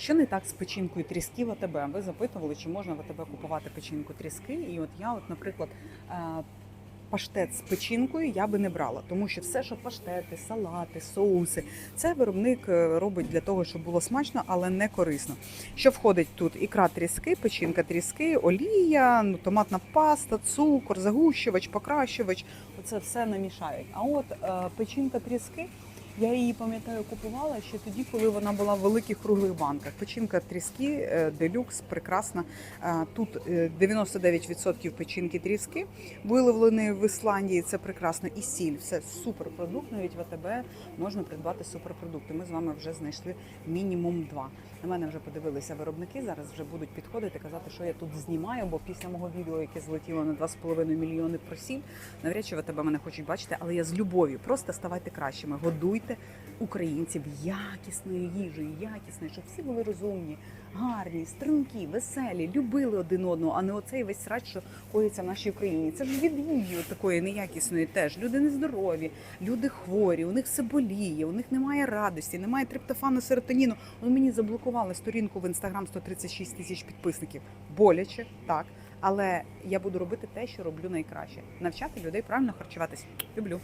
Що не так з печінкою тріски в АТБ? Ви запитували, чи можна в АТБ купувати печінку тріски? І от я, от, наприклад, е, паштет з печінкою я би не брала, тому що все, що паштети, салати, соуси, це виробник е, робить для того, щоб було смачно, але не корисно. Що входить тут? Ікра тріски, печінка тріски, олія, ну, томатна паста, цукор, загущувач, покращувач. Оце все намішають. А от е, печінка тріски. Я її пам'ятаю, купувала ще тоді, коли вона була в великих круглих банках. Печінка тріски, е, делюкс, прекрасна. Е, Тут е, 99% печінки тріски виловленої в Ісландії. Це прекрасно. І сіль. Все суперпродукт. Навіть в АТБ можна придбати суперпродукти. Ми з вами вже знайшли мінімум два. На мене вже подивилися виробники. Зараз вже будуть підходити казати, що я тут знімаю, бо після мого відео, яке злетіло на 2,5 мільйони про сіль, навряд чи в АТБ мене хочуть бачити, але я з любов'ю. Просто ставайте кращими. Годуйте українців якісною їжею, якісною, щоб всі були розумні, гарні, стрункі, веселі, любили один одного, а не оцей весь срач, що коїться в нашій Україні. Це ж від їжі такої неякісної теж. Люди нездорові, люди хворі, у них все боліє, у них немає радості, немає триптофану, серотоніну. Вони мені заблокували сторінку в інстаграм 136 тисяч підписників. Боляче, так. Але я буду робити те, що роблю найкраще: навчати людей правильно харчуватись. Люблю.